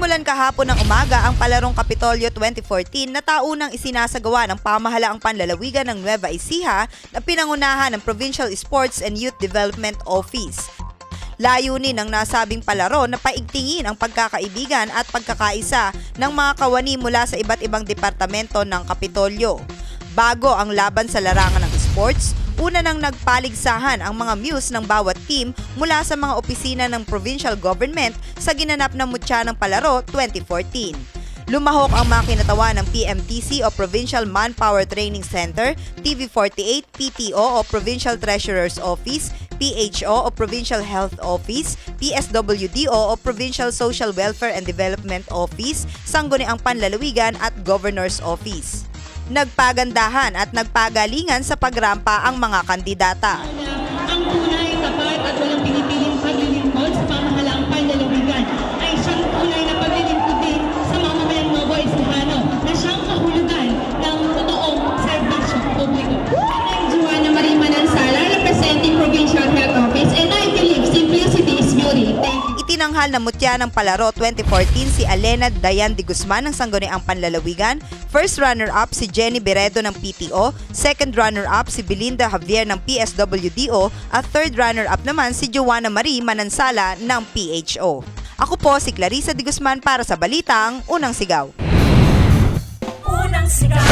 Sinimulan kahapon ng umaga ang palarong Kapitolyo 2014 na taunang isinasagawa ng pamahalaang panlalawigan ng Nueva Ecija na pinangunahan ng Provincial Sports and Youth Development Office. Layunin ng nasabing palaro na paigtingin ang pagkakaibigan at pagkakaisa ng mga kawani mula sa iba't ibang departamento ng Kapitolyo. Bago ang laban sa larangan ng sports, una nang nagpaligsahan ang mga muse ng bawat team mula sa mga opisina ng provincial government sa ginanap na mutya ng palaro 2014. Lumahok ang mga kinatawa ng PMTC o Provincial Manpower Training Center, TV48, PTO o Provincial Treasurer's Office, PHO o Provincial Health Office, PSWDO o Provincial Social Welfare and Development Office, Sangguniang Panlalawigan at Governor's Office. Nagpagandahan at nagpagalingan sa pagrampa ang mga kandidata. ang tunay, tapat at walang pinipiling paglilingkod Itinanghal na mutya ng Palaro 2014 si Alena Dayan de Guzman ng Sangguniang Panlalawigan, first runner-up si Jenny Beredo ng PTO, second runner-up si Belinda Javier ng PSWDO at third runner-up naman si Joanna Marie Manansala ng PHO. Ako po si Clarissa de Guzman para sa Balitang Unang Sigaw. Unang sigaw.